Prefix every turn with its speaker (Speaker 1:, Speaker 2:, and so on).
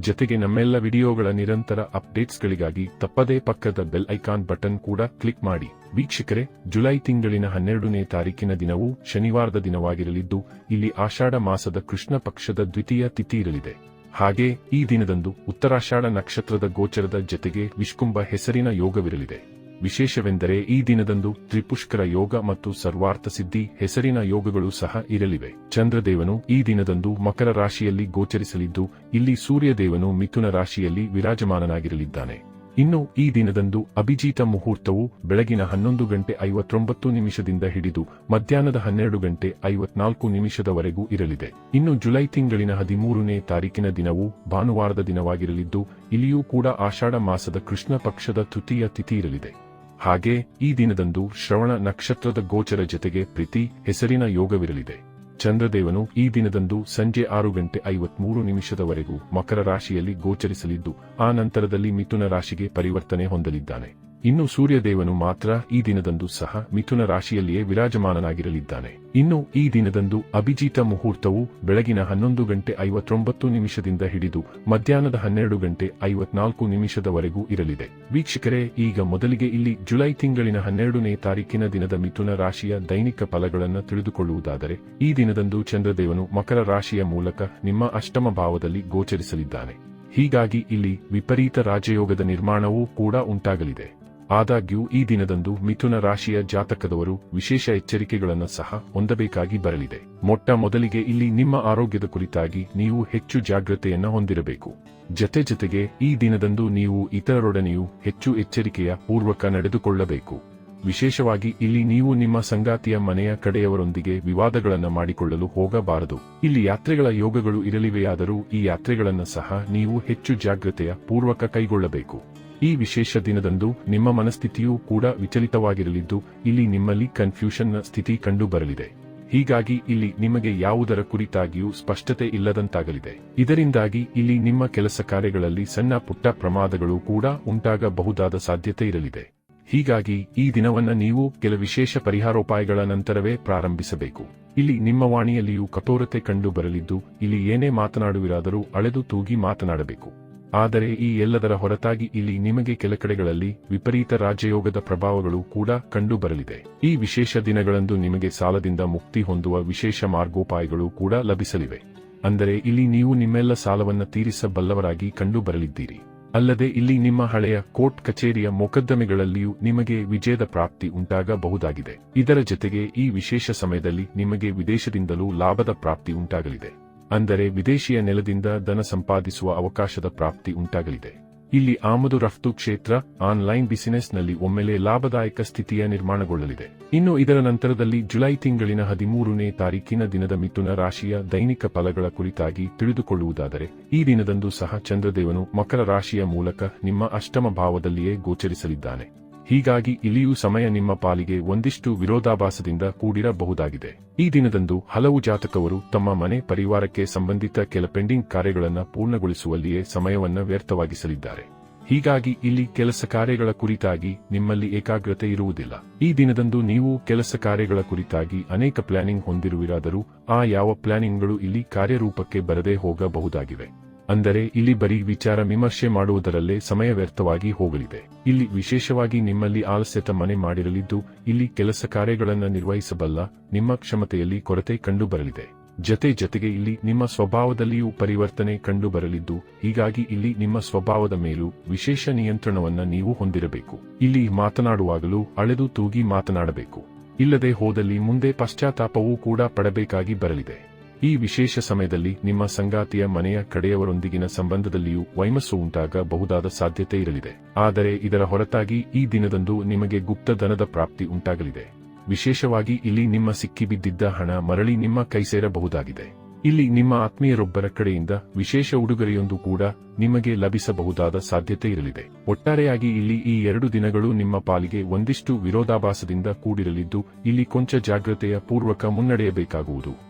Speaker 1: ಜೊತೆಗೆ ನಮ್ಮೆಲ್ಲ ವಿಡಿಯೋಗಳ ನಿರಂತರ ಅಪ್ಡೇಟ್ಸ್ಗಳಿಗಾಗಿ ತಪ್ಪದೇ ಪಕ್ಕದ ಬೆಲ್ ಐಕಾನ್ ಬಟನ್ ಕೂಡ ಕ್ಲಿಕ್ ಮಾಡಿ. ವೀಕ್ಷಕರೇ, ಜುಲೈ ತಿಂಗಳಿನ ಹನ್ನೆರಡನೇ ತಾರೀಕಿನ ದಿನವು ಶನಿವಾರದ ದಿನವಾಗಿರಲಿದ್ದು, ಇಲ್ಲಿ ಆಷಾಢ ಮಾಸದ ಕೃಷ್ಣ ಪಕ್ಷದ ದ್ವಿತೀಯ ತಿಥಿ ಇರಲಿದೆ. ಹಾಗೆ ಈ ದಿನದಂದು ಉತ್ತರಾಷಾಢ ನಕ್ಷತ್ರದ ಗೋಚರದ ಜತೆಗೆ ವಿಷ್ಕುಂಭ ಹೆಸರಿನ ಯೋಗವಿರಲಿದೆ. ವಿಶೇಷವೆಂದರೆ ಈ ದಿನದಂದು ತ್ರಿಪುಷ್ಕರ ಯೋಗ ಮತ್ತು ಸರ್ವಾರ್ಥ ಸಿದ್ಧಿ ಹೆಸರಿನ ಯೋಗಗಳು ಸಹ ಇರಲಿವೆ. ಚಂದ್ರದೇವನು ಈ ದಿನದಂದು ಮಕರ ರಾಶಿಯಲ್ಲಿ ಗೋಚರಿಸಲಿದ್ದು, ಇಲ್ಲಿ ಸೂರ್ಯದೇವನು ಮಿಥುನ ರಾಶಿಯಲ್ಲಿ ವಿರಾಜಮಾನನಾಗಿರಲಿದ್ದಾನೆ. ಇನ್ನು ಈ ದಿನದಂದು ಅಭಿಜೀತ ಮುಹೂರ್ತವು ಬೆಳಗಿನ ಹನ್ನೊಂದು ಗಂಟೆ ಐವತ್ತೊಂಬತ್ತು ನಿಮಿಷದಿಂದ ಹಿಡಿದು ಮಧ್ಯಾಹ್ನದ ಹನ್ನೆರಡು ಗಂಟೆ ಐವತ್ನಾಲ್ಕು ನಿಮಿಷದವರೆಗೂ ಇರಲಿದೆ. ಇನ್ನು ಜುಲೈ ತಿಂಗಳಿನ ಹದಿಮೂರನೇ ತಾರೀಕಿನ ದಿನವು ಭಾನುವಾರದ ದಿನವಾಗಿರಲಿದ್ದು, ಇಲ್ಲಿಯೂ ಕೂಡ ಆಷಾಢ ಮಾಸದ ಕೃಷ್ಣ ಪಕ್ಷದ ತೃತೀಯ ತಿಥಿ ಇರಲಿದೆ ಹಾಗೆ ಈ ದಿನದಂದು ಶ್ರವಣ ನಕ್ಷತ್ರದ ಗೋಚರ ಜತೆಗೆ ಪ್ರೀತಿ ಹೆಸರಿನ ಯೋಗವಿರಲಿದೆ. ಚಂದ್ರದೇವನು ಈ ದಿನದಂದು ಸಂಜೆ ಆರು ಗಂಟೆ ಐವತ್ಮೂರು ನಿಮಿಷದವರೆಗೂ ಮಕರ ರಾಶಿಯಲ್ಲಿ ಗೋಚರಿಸಲಿದ್ದು, ಆ ನಂತರದಲ್ಲಿ ಮಿಥುನ ರಾಶಿಗೆ ಪರಿವರ್ತನೆ ಹೊಂದಲಿದ್ದಾನೆ. ಇನ್ನು ಸೂರ್ಯದೇವನು ಮಾತ್ರ ಈ ದಿನದಂದು ಸಹ ಮಿಥುನ ರಾಶಿಯಲ್ಲಿಯೇ ವಿರಾಜಮಾನನಾಗಿರಲಿದ್ದಾನೆ. ಇನ್ನು ಈ ದಿನದಂದು ಅಭಿಜೀತ ಮುಹೂರ್ತವು ಬೆಳಗಿನ ಹನ್ನೊಂದು ಗಂಟೆ ಐವತ್ತೊಂಬತ್ತು ನಿಮಿಷದಿಂದ ಹಿಡಿದು ಮಧ್ಯಾಹ್ನದ ಹನ್ನೆರಡು ಗಂಟೆ ಐವತ್ನಾಲ್ಕು ನಿಮಿಷದವರೆಗೂ ಇರಲಿದೆ. ವೀಕ್ಷಕರೇ, ಈಗ ಮೊದಲಿಗೆ ಇಲ್ಲಿ ಜುಲೈ ತಿಂಗಳಿನ ಹನ್ನೆರಡನೇ ತಾರೀಕಿನ ದಿನದ ಮಿಥುನ ರಾಶಿಯ ದೈನಿಕ ಫಲಗಳನ್ನು ತಿಳಿದುಕೊಳ್ಳುವುದಾದರೆ, ಈ ದಿನದಂದು ಚಂದ್ರದೇವನು ಮಕರ ರಾಶಿಯ ಮೂಲಕ ನಿಮ್ಮ ಅಷ್ಟಮ ಭಾವದಲ್ಲಿ ಗೋಚರಿಸಲಿದ್ದಾನೆ. ಹೀಗಾಗಿ ಇಲ್ಲಿ ವಿಪರೀತ ರಾಜಯೋಗದ ನಿರ್ಮಾಣವೂ ಕೂಡ ಉಂಟಾಗಲಿದೆ. ಆದಾಗ್ಯೂ ಈ ದಿನದಂದು ಮಿಥುನ ರಾಶಿಯ ಜಾತಕದವರು ವಿಶೇಷ ಎಚ್ಚರಿಕೆಗಳನ್ನು ಸಹ ಹೊಂದಬೇಕಾಗಿ ಬರಲಿದೆ. ಮೊಟ್ಟ ಮೊದಲಿಗೆ ಇಲ್ಲಿ ನಿಮ್ಮ ಆರೋಗ್ಯದ ಕುರಿತಾಗಿ ನೀವು ಹೆಚ್ಚು ಜಾಗ್ರತೆಯನ್ನು ಹೊಂದಿರಬೇಕು. ಜತೆ ಜತೆಗೆ ಈ ದಿನದಂದು ನೀವು ಇತರರೊಡನೆಯೂ ಹೆಚ್ಚು ಎಚ್ಚರಿಕೆಯ ಪೂರ್ವಕ ನಡೆದುಕೊಳ್ಳಬೇಕು. ವಿಶೇಷವಾಗಿ ಇಲ್ಲಿ ನೀವು ನಿಮ್ಮ ಸಂಗಾತಿಯ ಮನೆಯ ಕಡೆಯವರೊಂದಿಗೆ ವಿವಾದಗಳನ್ನು ಮಾಡಿಕೊಳ್ಳಲು ಹೋಗಬಾರದು. ಇಲ್ಲಿ ಯಾತ್ರೆಗಳ ಯೋಗಗಳು ಇರಲಿವೆಯಾದರೂ ಈ ಯಾತ್ರೆಗಳನ್ನು ಸಹ ನೀವು ಹೆಚ್ಚು ಜಾಗ್ರತೆಯ ಪೂರ್ವಕ ಕೈಗೊಳ್ಳಬೇಕು. ಈ ವಿಶೇಷ ದಿನದಂದು ನಿಮ್ಮ ಮನಸ್ಥಿತಿಯೂ ಕೂಡ ವಿಚಲಿತವಾಗಿರಲಿದ್ದು, ಇಲ್ಲಿ ನಿಮ್ಮಲ್ಲಿ ಕನ್ಫ್ಯೂಷನ್ನ ಸ್ಥಿತಿ ಕಂಡುಬರಲಿದೆ. ಹೀಗಾಗಿ ಇಲ್ಲಿ ನಿಮಗೆ ಯಾವುದರ ಕುರಿತಾಗಿಯೂ ಸ್ಪಷ್ಟತೆ ಇಲ್ಲದಂತಾಗಲಿದೆ. ಇದರಿಂದಾಗಿ ಇಲ್ಲಿ ನಿಮ್ಮ ಕೆಲಸ ಕಾರ್ಯಗಳಲ್ಲಿ ಸಣ್ಣ ಪುಟ್ಟ ಪ್ರಮಾದಗಳು ಕೂಡ ಉಂಟಾಗಬಹುದಾದ ಸಾಧ್ಯತೆ ಇರಲಿದೆ. ಹೀಗಾಗಿ ಈ ದಿನವನ್ನ ನೀವು ಕೆಲ ವಿಶೇಷ ಪರಿಹಾರೋಪಾಯಗಳ ನಂತರವೇ ಪ್ರಾರಂಭಿಸಬೇಕು. ಇಲ್ಲಿ ನಿಮ್ಮ ವಾಣಿಯಲ್ಲಿಯೂ ಕಠೋರತೆ ಕಂಡು ಬರಲಿದ್ದು ಇಲ್ಲಿ ಏನೇ ಮಾತನಾಡುವಿರಾದರೂ ಅಳೆದು ತೂಗಿ ಮಾತನಾಡಬೇಕು. ಆದರೆ ಈ ಎಲ್ಲದರ ಹೊರತಾಗಿ ಇಲ್ಲಿ ನಿಮಗೆ ಕೆಲ ಕಡೆಗಳಲ್ಲಿ ವಿಪರೀತ ರಾಜಯೋಗದ ಪ್ರಭಾವಗಳು ಕೂಡ ಕಂಡುಬರಲಿದೆ. ಈ ವಿಶೇಷ ದಿನಗಳಂದು ನಿಮಗೆ ಸಾಲದಿಂದ ಮುಕ್ತಿ ಹೊಂದುವ ವಿಶೇಷ ಮಾರ್ಗೋಪಾಯಗಳು ಕೂಡ ಲಭಿಸಲಿವೆ. ಅಂದರೆ ಇಲ್ಲಿ ನೀವು ನಿಮ್ಮೆಲ್ಲ ಸಾಲವನ್ನು ತೀರಿಸಬಲ್ಲವರಾಗಿ ಕಂಡುಬರಲಿದ್ದೀರಿ. ಅಲ್ಲದೆ ಇಲ್ಲಿ ನಿಮ್ಮ ಹಳೆಯ ಕೋರ್ಟ್ ಕಚೇರಿಯ ಮೊಕದ್ದಮೆಗಳಲ್ಲಿಯೂ ನಿಮಗೆ ವಿಜಯದ ಪ್ರಾಪ್ತಿ ಉಂಟಾಗಬಹುದಾಗಿದೆ. ಇದರ ಜೊತೆಗೆ ಈ ವಿಶೇಷ ಸಮಯದಲ್ಲಿ ನಿಮಗೆ ವಿದೇಶದಿಂದಲೂ ಲಾಭದ ಪ್ರಾಪ್ತಿ ಉಂಟಾಗಲಿದೆ. ಅಂದರೆ ವಿದೇಶಿಯ ನೆಲದಿಂದ ಧನ ಸಂಪಾದಿಸುವ ಅವಕಾಶದ ಪ್ರಾಪ್ತಿ ಉಂಟಾಗಲಿದೆ. ಇಲ್ಲಿ ಆಮದು ರಫ್ತು ಕ್ಷೇತ್ರ, ಆನ್ಲೈನ್ ಬಿಸಿನೆಸ್ನಲ್ಲಿ ಒಮ್ಮೆಲೆ ಲಾಭದಾಯಕ ಸ್ಥಿತಿಯ ನಿರ್ಮಾಣಗೊಳ್ಳಲಿದೆ. ಇನ್ನು ಇದರ ನಂತರದಲ್ಲಿ ಜುಲೈ ತಿಂಗಳಿನ ಹದಿಮೂರನೇ ತಾರೀಕಿನ ದಿನದ ಮಿಥುನ ರಾಶಿಯ ದೈನಿಕ ಫಲಗಳ ಕುರಿತಾಗಿ ತಿಳಿದುಕೊಳ್ಳುವುದಾದರೆ, ಈ ದಿನದಂದು ಸಹ ಚಂದ್ರದೇವನು ಮಕರ ರಾಶಿಯ ಮೂಲಕ ನಿಮ್ಮ ಅಷ್ಟಮ ಭಾವದಲ್ಲಿಯೇ ಗೋಚರಿಸಲಿದ್ದಾನೆ. ಹೀಗಾಗಿ ಇಲ್ಲಿಯೂ ಸಮಯ ನಿಮ್ಮ ಪಾಲಿಗೆ ಒಂದಿಷ್ಟು ವಿರೋಧಾಭಾಸದಿಂದ ಕೂಡಿರಬಹುದಾಗಿದೆ. ಈ ದಿನದಂದು ಹಲವು ಜಾತಕವರು ತಮ್ಮ ಮನೆ ಪರಿವಾರಕ್ಕೆ ಸಂಬಂಧಿತ ಕೆಲ ಪೆಂಡಿಂಗ್ ಕಾರ್ಯಗಳನ್ನು ಪೂರ್ಣಗೊಳಿಸುವಲ್ಲಿಯೇ ಸಮಯವನ್ನು ವ್ಯರ್ಥವಾಗಿಸಲಿದ್ದಾರೆ. ಹೀಗಾಗಿ ಇಲ್ಲಿ ಕೆಲಸ ಕಾರ್ಯಗಳ ಕುರಿತಾಗಿ ನಿಮ್ಮಲ್ಲಿ ಏಕಾಗ್ರತೆ ಇರುವುದಿಲ್ಲ. ಈ ದಿನದಂದು ನೀವು ಕೆಲಸ ಕಾರ್ಯಗಳ ಕುರಿತಾಗಿ ಅನೇಕ ಪ್ಲಾನಿಂಗ್ ಹೊಂದಿರುವಿರಾದರೂ ಆ ಯಾವ ಪ್ಲಾನಿಂಗ್ಗಳು ಇಲ್ಲಿ ಕಾರ್ಯರೂಪಕ್ಕೆ ಬರದೇ ಹೋಗಬಹುದಾಗಿವೆ. ಅಂದರೆ ಇಲ್ಲಿ ಬರೀ ವಿಚಾರ ವಿಮರ್ಶೆ ಮಾಡುವುದರಲ್ಲೇ ಸಮಯ ವ್ಯರ್ಥವಾಗಿ ಹೋಗಲಿದೆ. ಇಲ್ಲಿ ವಿಶೇಷವಾಗಿ ನಿಮ್ಮಲ್ಲಿ ಆಲಸ್ಯತ ಮನೆ ಮಾಡಿರಲಿದ್ದು, ಇಲ್ಲಿ ಕೆಲಸ ಕಾರ್ಯಗಳನ್ನು ನಿರ್ವಹಿಸಬಲ್ಲ, ನಿಮ್ಮ ಕ್ಷಮತೆಯಲ್ಲಿ ಕೊರತೆ ಕಂಡುಬರಲಿದೆ. ಜತೆ ಜತೆಗೆ ಇಲ್ಲಿ ನಿಮ್ಮ ಸ್ವಭಾವದಲ್ಲಿಯೂ ಪರಿವರ್ತನೆ ಕಂಡುಬರಲಿದ್ದು, ಹೀಗಾಗಿ ಇಲ್ಲಿ ನಿಮ್ಮ ಸ್ವಭಾವದ ಮೇಲೂ ವಿಶೇಷ ನಿಯಂತ್ರಣವನ್ನು ನೀವು ಹೊಂದಿರಬೇಕು. ಇಲ್ಲಿ ಮಾತನಾಡುವಾಗಲೂ ಅಳೆದು ತೂಗಿ ಮಾತನಾಡಬೇಕು. ಇಲ್ಲದೆ ಹೋದಲ್ಲಿ ಮುಂದೆ ಪಶ್ಚಾತ್ತಾಪವೂ ಕೂಡ ಪಡಬೇಕಾಗಿ ಬರಲಿದೆ. ಈ ವಿಶೇಷ ಸಮಯದಲ್ಲಿ ನಿಮ್ಮ ಸಂಗಾತಿಯ ಮನೆಯ ಕಡೆಯವರೊಂದಿಗಿನ ಸಂಬಂಧದಲ್ಲಿಯೂ ವೈಮಸ್ಸು ಉಂಟಾಗಬಹುದಾದ ಸಾಧ್ಯತೆ ಇರಲಿದೆ. ಆದರೆ ಇದರ ಹೊರತಾಗಿ ಈ ದಿನದಂದು ನಿಮಗೆ ಗುಪ್ತ ಧನದ ಪ್ರಾಪ್ತಿ ಉಂಟಾಗಲಿದೆ. ವಿಶೇಷವಾಗಿ ಇಲ್ಲಿ ನಿಮ್ಮ ಸಿಕ್ಕಿಬಿದ್ದಿದ್ದ ಹಣ ಮರಳಿ ನಿಮ್ಮ ಕೈ ಸೇರಬಹುದಾಗಿದೆ. ಇಲ್ಲಿ ನಿಮ್ಮ ಆತ್ಮೀಯರೊಬ್ಬರ ಕಡೆಯಿಂದ ವಿಶೇಷ ಉಡುಗೊರೆಯೊಂದು ಕೂಡ ನಿಮಗೆ ಲಭಿಸಬಹುದಾದ ಸಾಧ್ಯತೆ ಇರಲಿದೆ. ಒಟ್ಟಾರೆಯಾಗಿ ಇಲ್ಲಿ ಈ ಎರಡು ದಿನಗಳು ನಿಮ್ಮ ಪಾಲಿಗೆ ಒಂದಿಷ್ಟು ವಿರೋಧಾಭಾಸದಿಂದ ಕೂಡಿರಲಿದ್ದು, ಇಲ್ಲಿ ಕೊಂಚ ಜಾಗ್ರತೆಯ ಪೂರ್ವಕ ಮುನ್ನಡೆಯಬೇಕಾಗುವುದು.